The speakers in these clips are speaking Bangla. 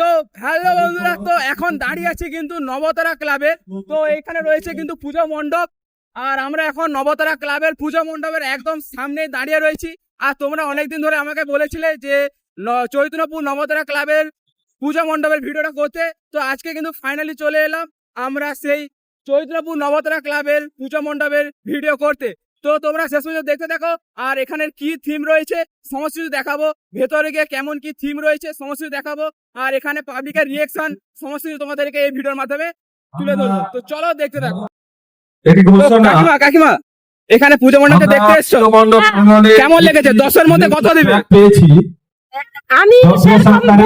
তো হ্যালো বন্ধুরা, তো এখন দাঁড়িয়ে আছি কিন্তু নবতারা ক্লাবে তো এখানে রয়েছে কিন্তু পূজা মণ্ডপ। আর আমরা এখন নবতারা ক্লাবের পূজা মণ্ডপের একদম সামনে দাঁড়িয়ে রয়েছি। আর তোমরা অনেকদিন ধরে আমাকে বলেছিলে যে চৈতন্যপুর নবতারা ক্লাবের পূজা মণ্ডপের ভিডিওটা করতে। তো আজকে কিন্তু ফাইনালি চলে এলাম আমরা সেই চৈতন্যপুর নবতারা ক্লাবের পূজা মণ্ডপের ভিডিও করতে। তো তোমরা শেষ পর্যন্ত দেখতে দেখো আর এখানের কি থিম রয়েছে সমস্ত কিছু দেখাবো। ভেতরে গিয়ে কেমন কি থিম রয়েছে সমস্ত কিছু দেখাবো। আর এখানে পাবলিকের রিয়েকশন সমস্ত কিছু তোমাদেরকে এই ভিডিওর মাধ্যমে তুলে ধরবো। তো চলো দেখতে ঘোষণা কাকিমা কাকিমা এখানে পুজো মণ্ডপে দেখতে এসছো? কেমন লেগেছে? দশের মধ্যে কত দিবে? পেয়েছি। আমি সেরকম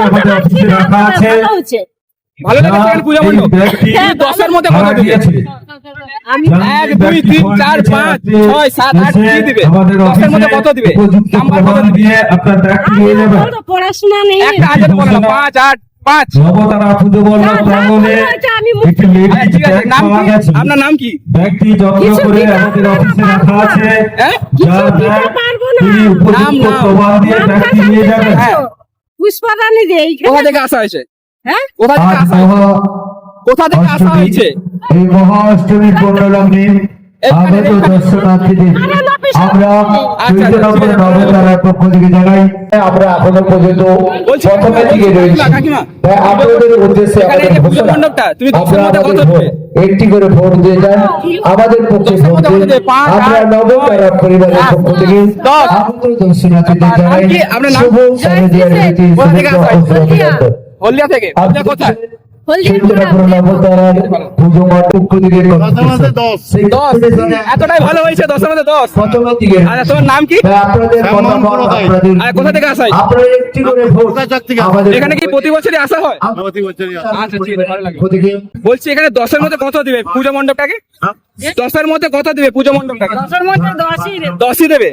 রাখা আছে। ভালো লেগেছে পূজা মণ্ডপ? হ্যাঁ, দশের মধ্যে কত আমি এক দুই তিন চার পাঁচ ছয় সাত আট কি দিবে। দশের মধ্যে কত দিবে। নাম্বার কত দিবে। দিয়ে আমি নিয়ে যাবেন পড়াশোনা নেই। একটা হাজার পাঁচ আট পাঁচ। নবতারা পুজো না, প্রাঙ্গণে হচ্ছে আমি মুখ- একটি লেডিস ঠিক আছে ব্যাগ নাম কি? আপনার নাম কি? ব্যাগটি যত্ন করে আমাদের অফিসে রাখা আছে। কিছু যার দিতে ব্যাগ পারব না। তিনি উপযুক্ত নাম, নাম। প্রমাণ দিয়ে ব্যাগটি নিয়ে যাবেন হ্যাঁ। পুষ্পারানী দে এইখানে- কোথা থেকে আসা হয়েছে? হ্যাঁ? কোথা থেকে আসা কোথা থেকে আসা হয়েছে? এই মহা অষ্টমী আগত দর্শনার্থীদের আমরা আচ্ছা, চৈতন্যপুর নবতারার পক্ষ থেকে জানাই আমরা এখনও পর্যন্ত প্রথমে দিকে রয়েছি। তাই আপনাদের উদ্দেশ্যে আমাদের এই যে পুজো ঘোষণা মণ্ডপটা, তুমি দশের আপনারা আমাদের ভোট একটি করে ভোট দিয়ে যান। আমাদের পক্ষে ভোট দিন। আমরা নবতারা পরিবারের পক্ষ থেকে আগত দর্শনার্থীদের জানাই? শুভ শারদীয়ার রীতি শুভেচ্ছা ও অভিনন্দন। হলদিয়া থেকে। হলদিয়া কোথায়? এতটাই ভালো হয়েছে দশের মধ্যে দশ আচ্ছা তোমার নাম কি? আর কোথা থেকে আসা এখানে কি প্রতি বছরই আসা হয়। আচ্ছা ঠিক আছে ভালো লাগে বলছি এখানে দশের মধ্যে কত দিবে পুজো মণ্ডপটাকে? দশের মধ্যে কত দিবে পূজা মণ্ডপটাকে দশের মধ্যে দশই দেব। দশই দেবে?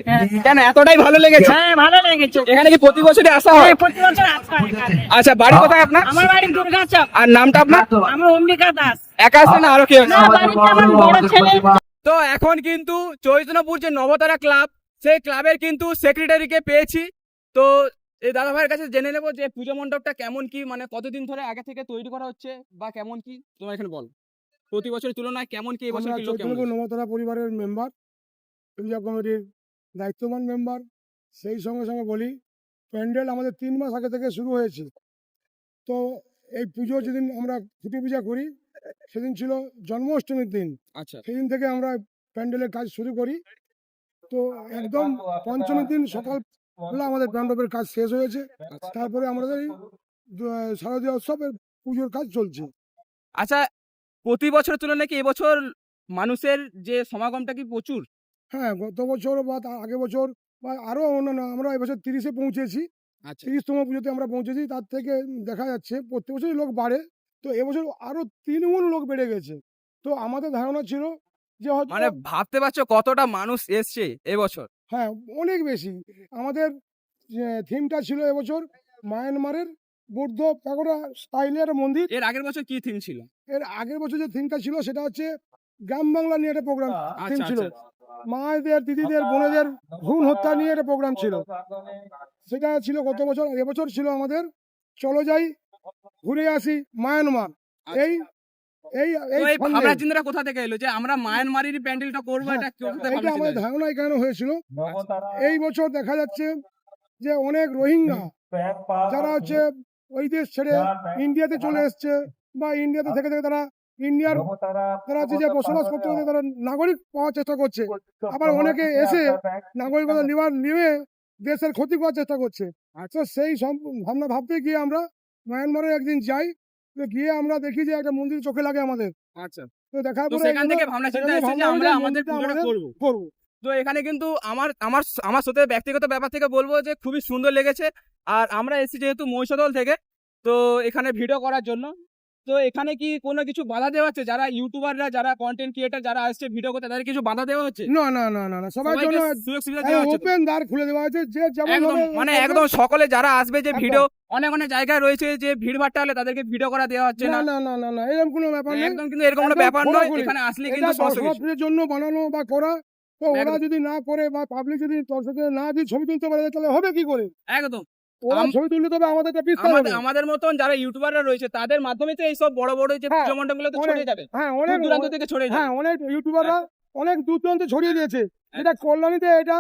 কেন এতটাই ভালো লেগেছে? হ্যাঁ ভালো লেগেছে। এখানে কি প্রতি বছরই আসা হয়? হ্যাঁ, প্রতি বছর আসা হয় আচ্ছা বাড়ি কোথায় আপনার? আমার বাড়ি দুর্গাচক আর নামটা আপনার? আমার অম্বিকা দাস। একা আসছে না আরও কেউ তো এখন কিন্তু চৈতন্যপুর যে নবতারা ক্লাব সেই ক্লাবের কিন্তু সেক্রেটারিকে পেয়েছি। তো এই দাদা ভাইয়ের কাছে জেনে নেব যে পুজো মণ্ডপটা কেমন কি মানে কতদিন ধরে আগে থেকে তৈরি করা হচ্ছে বা কেমন কি? তোমার এখানে বল। প্রতি বছরের তুলনায় কেমন কি এবছর কি লোক কেমন? নবতলা পরিবারের মেম্বার পূজা কমিটির দায়িত্ববান মেম্বার সেই সঙ্গে সঙ্গে বলি প্যান্ডেল আমাদের তিন মাস আগে থেকে শুরু হয়েছে তো এই পুজো যেদিন আমরা খুঁটি পূজা করি সেদিন ছিল জন্মাষ্টমীর দিন। আচ্ছা। সেদিন থেকে আমরা প্যান্ডেলের কাজ শুরু করি। তো একদম পঞ্চমীর দিন সকাল বেলা আমাদের প্যান্ডেলের কাজ শেষ হয়েছে। তারপরে আমাদের শারদীয় উৎসবের পুজোর কাজ চলছে। আচ্ছা প্রতি বছরের তুলনায় কি এবছর মানুষের যে সমাগমটা কি প্রচুর? হ্যাঁ গত বছর বা তার আগের বছর বা আরও অন্যান্য আমরা এবছর তিরিশে পৌঁছেছি। আচ্ছা। তিরিশতম পুজোতে আমরা পৌঁছেছি তার থেকে দেখা যাচ্ছে প্রত্যেক বছরই লোক বাড়ে। তো এবছর আরও তিনগুণ লোক বেড়ে গেছে। তো আমাদের ধারণা ছিল যে মানে ভাবতে পারছ কতটা মানুষ এসছে এবছর? হ্যাঁ অনেক বেশি। আমাদের থিমটা ছিল এবছর মায়ানমারের বৌদ্ধ পাগোড়া স্টাইলের মন্দির। এর আগের বছর কি থিম ছিল? এর আগের বছর যে থিমটা ছিল সেটা হচ্ছে গ্রাম বাংলা নিয়ে একটা প্রোগ্রাম থিম আচ্ছা ছিল। আচ্ছা। মায়েদের দিদিদের বোনেদের ভ্রূণ হত্যা নিয়ে একটা প্রোগ্রাম ছিল। সেটা ছিল গত বছর এবছর ছিল আমাদের চলো যাই ঘুরে আসি মায়ানমার। এই এই এই ভাবনা চিন্তাটা কোথা থেকে এলো যে আমরা মায়ানমারেরই প্যান্ডেলটা করব হ্যাঁ, এটা থেকে আমাদের ধারণা কেন হয়েছিল। এই বছর দেখা যাচ্ছে যে অনেক রোহিঙ্গা যারা হচ্ছে ওই দেশ ছেড়ে ইন্ডিয়াতে চলে এসছে বা ইন্ডিয়াতে থেকে থেকে তারা ইন্ডিয়ার তারা যে যে বসবাস করতে করতে তারা নাগরিক পাওয়ার চেষ্টা করছে। আবার অনেকে এসে নাগরিকতা নেওয়ার নিয়ে দেশের ক্ষতি করার চেষ্টা করছে। আচ্ছা সেই ভাবনা ভাবতে গিয়ে আমরা মায়ানমারে একদিন যাই তো গিয়ে আমরা দেখি যে একটা মন্দির চোখে লাগে আমাদের। আচ্ছা। তো দেখার পরে সেখান থেকে ভাবনা চিন্তা আমরা আমাদের করব। তো এখানে কিন্তু আমার আমার আমার সাথে ব্যক্তিগত ব্যাপার থেকে বলব যে খুবই সুন্দর লেগেছে। আর আমরা এসেছি যেহেতু মহিষাদল থেকে তো এখানে ভিডিও করার জন্য। তো এখানে কি কোনো কিছু বাধা দেওয়া হচ্ছে? যারা ইউটিউবাররা যারা কন্টেন্ট ক্রিয়েটার যারা আসছে ভিডিও করতে তাদের কিছু বাধা দেওয়া হচ্ছে? না না না না না সবার জন্য সুযোগ সুবিধা দেওয়া হচ্ছে ওপেন দ্বার খুলে দেওয়া আছে যে যেমন মানে একদম সকলে যারা আসবে যে ভিডিও অনেক অনেক জায়গায় রয়েছে যে ভিড় ভাট্টা হলে তাদেরকে ভিডিও করা দেওয়া হচ্ছে না। না না না এরকম কোনো ব্যাপার নেই। একদম কিন্তু এরকম কোনো ব্যাপার নয় এখানে আসলে কিন্তু দর্শনার্থীদের জন্য বানানো বা করা তো ওরা যদি না করে বা পাবলিক যদি না যদি ছবি তুলতে পারে তাহলে হবে কি করে? একদম। ওরা ছবি তুললে তবে আমাদেরকে পিছতে আমাদের হবে। আমাদের মতন যারা ইউটিউবাররা রয়েছে তাদের মাধ্যমে তো এইসব বড় বড় যে হ্যাঁ, পুজো মণ্ডপগুলো তো ছড়িয়ে যাবে। হ্যাঁ অনেক দূরান্ত থেকে ছড়িয়ে যাবে। হ্যাঁ অনেক ইউটিউবাররা অনেক দূর দূরান্তে ছড়িয়ে দিয়েছে। এটা কল্যাণীতে এটা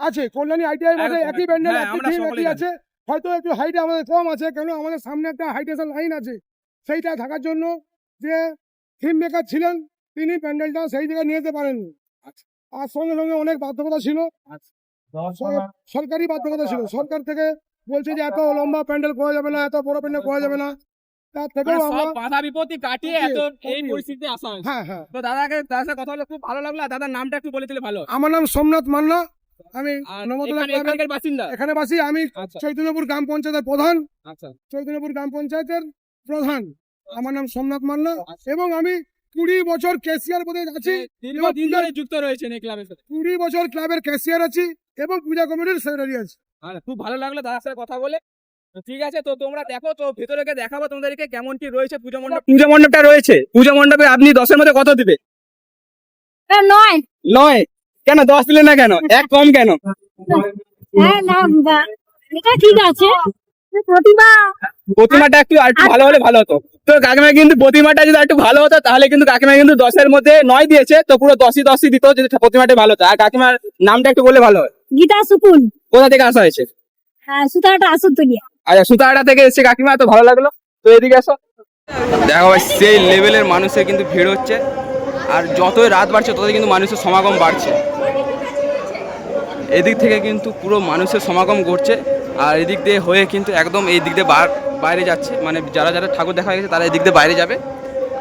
আছে। কল্যাণী আইটিআই একই ব্যান্ডেল একই আছে। হয়তো একটু হাইটে আমাদের কম আছে কেন আমাদের সামনে একটা হাইটেশন লাইন আছে। সেইটা থাকার জন্য যে থিম মেকার ছিলেন তিনি প্যান্ডেলটা সেই জায়গায় নিয়ে যেতে পারেননি। আর সঙ্গে সঙ্গে অনেক বাধ্যকতা ছিল। সরকারি বাধ্যকতা ছিল। সরকার থেকে বলছে যে এত লম্বা প্যান্ডেল করা যাবে না এত বড় প্যান্ডেল করা যাবে না। তার থেকেও মানে আমরা সব বাধা বিপত্তি কাটিয়ে এত এই পরিস্থিতিতে আসা হ্যাঁ হ্যাঁ। তো দাদাকে দাদার সাথে কথা বলে খুব ভালো লাগল দাদার নামটা একটু বলে দিলে ভালো আমার নাম সোমনাথ মান্না। আমি বাসিন্দা? এখানে বাসি আমি আচ্ছা। চৈতন্যপুর গ্রাম পঞ্চায়েতের প্রধান। আচ্ছা। চৈতন্যপুর গ্রাম পঞ্চায়েতের প্রধান। আমার নাম সোমনাথ মান্না। আচ্ছা। এবং আমি কুড়ি বছর ক্যাশিয়ার পদে আছি দীর্ঘদিন ধরে যুক্ত রয়েছেন এই ক্লাবের সাথে। কুড়ি বছর ক্লাবের ক্যাশিয়ার আছি এবং পূজা কমিটির সেক্রেটারি আছি। আর খুব ভালো লাগল দাদার সাথে কথা বলে। ঠিক আছে তো তোমরা দেখো তো ভেতরে দেখাবো তোমাদেরকে কেমন কি রয়েছে পুজো মণ্ডপ। পুজো মণ্ডপটা রয়েছে। পুজো মণ্ডপে আপনি দশের মধ্যে কত দিবে? নয়। নয়? কেন? দশ দিলে না কেন? এক কম কেন? হ্যাঁ না। এটা ঠিক আছে। প্রতিমা? প্রতিমাটা একটু আর একটু ভালো হলে ভালো হতো। তো কাকিমা কিন্তু প্রতিমাটা যদি একটু ভালো হতো তাহলে কিন্তু কাকিমা কিন্তু দশের মধ্যে নয় দিয়েছে তো পুরো দশই দশই দিত যদি প্রতিমাটা ভালো হতো। আর কাকিমার নামটা একটু বললে ভালো হয়। গীতা সুকুল কোথা থেকে আসা হয়েছে? হ্যাঁ সুতাটা আসুন তুলিয়া আচ্ছা সুতাহাটা থেকে এসেছে কাকিমা তো ভালো লাগল। তো এদিকে আসো। দেখো ভাই সেই লেভেলের মানুষের কিন্তু ভিড় হচ্ছে আর যতই রাত বাড়ছে ততই কিন্তু মানুষের সমাগম বাড়ছে। এদিক থেকে কিন্তু পুরো মানুষের সমাগম ঘটছে আর এদিক দিয়ে হয়ে কিন্তু একদম এই দিক দিয়ে বাইরে যাচ্ছে। মানে যারা যারা ঠাকুর দেখা গেছে তারা এদিক দিয়ে বাইরে যাবে।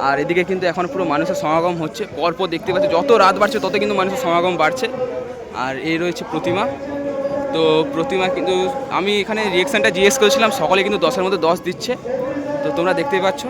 আর এদিকে কিন্তু এখন পুরো মানুষের সমাগম হচ্ছে। পরপর দেখতে পাচ্ছি যত রাত বাড়ছে তত কিন্তু মানুষের সমাগম বাড়ছে। আর এই রয়েছে প্রতিমা। তো প্রতিমা কিন্তু আমি এখানে রিয়েকশনটা জিজ্ঞেস করেছিলাম। সকলে কিন্তু দশের মধ্যে দশ দিচ্ছে। তো তোমরা দেখতেই পাচ্ছ।